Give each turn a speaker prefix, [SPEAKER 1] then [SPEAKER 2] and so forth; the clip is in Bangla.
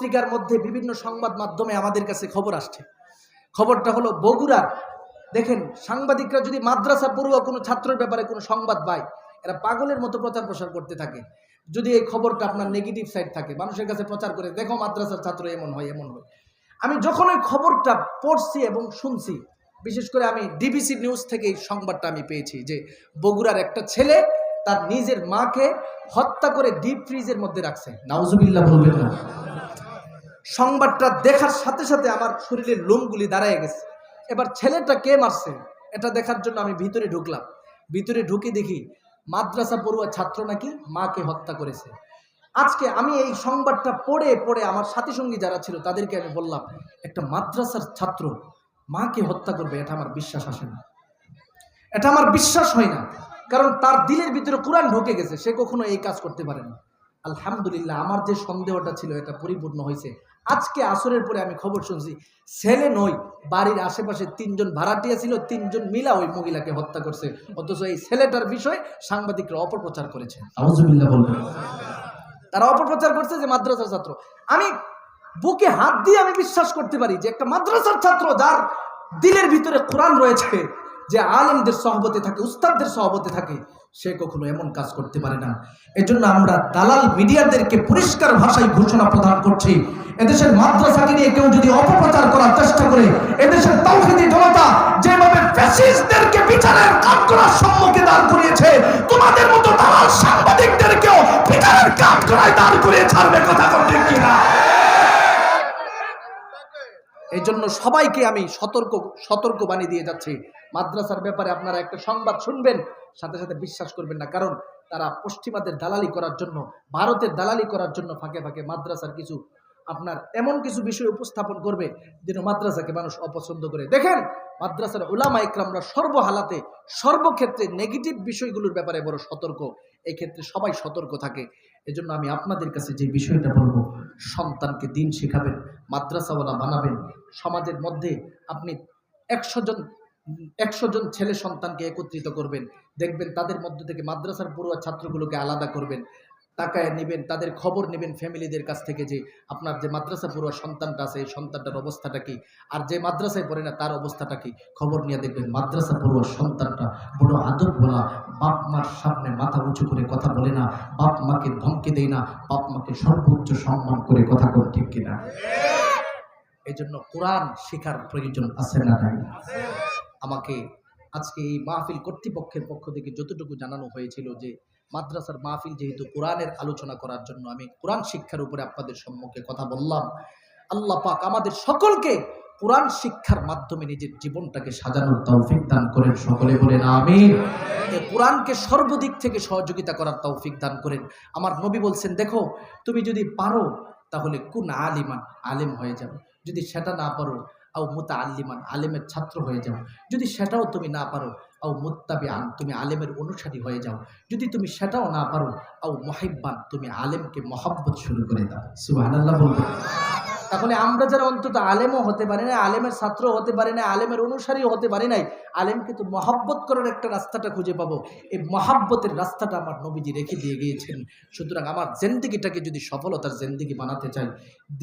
[SPEAKER 1] পত্রিকার মধ্যে বিভিন্ন সংবাদ মাধ্যমে আমাদের কাছে খবর আসছে। খবরটা হলো বগুড়ার, দেখেন, সাংবাদিকরা যদি মাদ্রাসা পড়ুয়া কোনো ছাত্রের ব্যাপারে কোনো সংবাদ পায়, এরা পাগলের মতো প্রচার প্রসার করতে থাকে। যদি এই খবরটা আপনার নেগেটিভ সাইড থাকে, মানুষের কাছে প্রচার করে, দেখো, মাদ্রাসার ছাত্র এমন হয় এমন হয়। আমি যখন ওই খবরটা পড়ছি এবং শুনছি, বিশেষ করে আমি ডিবিসি নিউজ থেকে এই সংবাদটা আমি পেয়েছি যে বগুড়ার একটা ছেলে তার নিজের মাকে হত্যা করে ডিপ ফ্রিজের মধ্যে রাখছে। নাউজুবিল্লাহ বলবেন না। সংবাদটা দেখার সাথে সাথে আমার শরীরের লোমগুলি দাঁড়ায় গেছে। এবার ছেলেটা কে মারছে? এটা দেখার জন্য আমি ভিতরে ঢুকলাম। ভিতরে ঢুকে দেখি মাদ্রাসা পড়ুয়া ছাত্র নাকি মাকে হত্যা করেছে। আজকে আমি এই সংবাদটা পড়ে পড়ে আমার সাথী সঙ্গী যারা ছিল তাদেরকে আমি বললাম, একটা মাদ্রাসার ছাত্র মাকে হত্যা করবে, এটা আমার বিশ্বাস আসে না। এটা আমার বিশ্বাস হয় না, কারণ তার দিলের ভিতরে কোরআন ঢুকে গেছে, সে কখনো এই কাজ করতে পারে না। আলহামদুলিল্লাহ, আমার যে সন্দেহটা ছিল এটা পরিপূর্ণ হয়েছে। আজকে আসরের পরে আমি খবর শুনছি ছেলে নই বাড়ির আশেপাশে তিনজন ভাড়াটিয়া ছিল তিনজন মিলা ওই মহিলাকে হত্যা করছে। অথচ এই ছেলেটার বিষয়ে সাংবাদিকরা অপপ্রচার করেছে। তারা অপপ্রচার করছে যে মাদ্রাসার ছাত্র। আমি বুকে হাত দিয়ে আমি বিশ্বাস করতে পারি যে একটা মাদ্রাসার ছাত্র যার দিলের ভিতরে কোরআন রয়েছে যে আলেমদের সহবতে থাকে উস্তাদদের সহবতে থাকে সে কখনো এমন কাজ করতে পারে না। এজন্য আমরা দালাল মিডিয়াদেরকে পরিষ্কার ভাষায় ঘোষণা প্রদান করছি। এদেশের মাদ্রাসাকে নিয়ে কেউ যদি অপপ্রচার করার চেষ্টা করে, এদেশের তাওহিদি জনতা যেভাবে ফ্যাসিস্টদেরকে বিচারের কাজ করার সম্মুখে দাঁড় করিয়েছে, তোমাদের মতো দালাল সাংবাদিকদেরকেও বিচারের কাজ করায় দাঁড় করিয়ে ছাড়বে কথা বলতে কিনা? এই জন্য সবাইকে আমি সতর্ক সতর্ক বানিয়ে দিয়ে যাচ্ছি। মাদ্রাসার ব্যাপারে আপনারা একটা সংবাদ শুনবেন, সাথে সাথে বিশ্বাস করবেন না। কারণ তারা পশ্চিমাদের দালালি করার জন্য, ভারতের দালালি করার জন্য ফাঁকে ফাঁকে মাদ্রাসার কিছু, আপনার এমন কিছু বিষয় উপস্থাপন করবে যেন মাদ্রাসাকে মানুষ অপছন্দ করে। দেখেন, মাদ্রাসার ওলামা ইকরামরা সর্বহালাতে, সর্বক্ষেত্রে নেগেটিভ বিষয়গুলোর ব্যাপারে বড় সতর্ক। এই ক্ষেত্রে সবাই সতর্ক থাকে। এজন্য আমি আপনাদের কাছে যে বিষয়টা বলব, সন্তানকে দিন শেখাবেন, মাদ্রাসাওয়ালা বানাবেন। সমাজের মধ্যে আপনি একশো জন একশো জন ছেলে সন্তানকে একত্রিত করবেন দেখবেন তাদের মধ্য থেকে মাদ্রাসার পড়ুয়া ছাত্রগুলোকে আলাদা করবেন তাকায় নেবেন তাদের খবর নেবেন ফ্যামিলিদের কাছ থেকে যে আপনার যে মাদ্রাসা পড়ুয়া সন্তানটা আছে এই সন্তানটার অবস্থাটা কি? আর যে মাদ্রাসায় পড়ে না তার অবস্থাটা কি? খবর নিয়ে দেখবেন মাদ্রাসা পড়ুয়া সন্তানটা বড় আদব বলা বাপ মার সামনে মাথা উঁচু করে কথা বলে না বাপ মাকে ধমকে দেয় না বাপ মাকে সর্বোচ্চ সম্মান করে কথা বলে ঠিক কিনা? এই জন্য কোরআন শেখার প্রয়োজন আছে না নাই? আমাকে আজকে এই মাহফিল কর্তৃপক্ষের পক্ষ থেকে যতটুকু জানানো হয়েছিল যে মাদ্রাসার মাহফিল যেহেতু কোরআনের আলোচনা করার জন্য, আমি কোরআন শিক্ষার উপরে আপনাদের সম্মুখে কথা বললাম। আল্লাহ পাক আমাদের সকলকে কোরআন শিক্ষার মাধ্যমে নিজের জীবনটাকে সাজানোর তৌফিক দান করেন। সকলে বলেন আমিন। এ কোরআনকে সর্বদিক থেকে সহযোগিতা করার তৌফিক দান করেন। আমার নবী বলছেন, দেখো, তুমি যদি পারো, তাহলে কোন আলিমান আলেম হয়ে যাবে। যদি সেটা না পারো আও মুতা আল্লিমান আলেমের ছাত্র হয়ে যাও। যদি সেটাও তুমি না পারো, আও মুত্তাবি আন তুমি আলেমের অনুসারী হয়ে যাও। যদি তুমি সেটাও না পারো, আও মহিব্বান, তুমি আলেমকে মহাব্বত শুরু করে দাও। বলবে। তাহলে আমরা যারা অন্তত আলেমও হতে পারি না আলেমের ছাত্র হতে পারি না আলেমের অনুসারীও হতে পারি নাই, আলেমকে তো মহাব্বত করার একটা রাস্তাটা খুঁজে পাবো। এই মহাব্বতের রাস্তাটা আমার নবীজি রেখে দিয়ে গিয়েছেন। সুতরাং আমার জেন্দিগিটাকে যদি সফলতার জেন্দিগি বানাতে চাই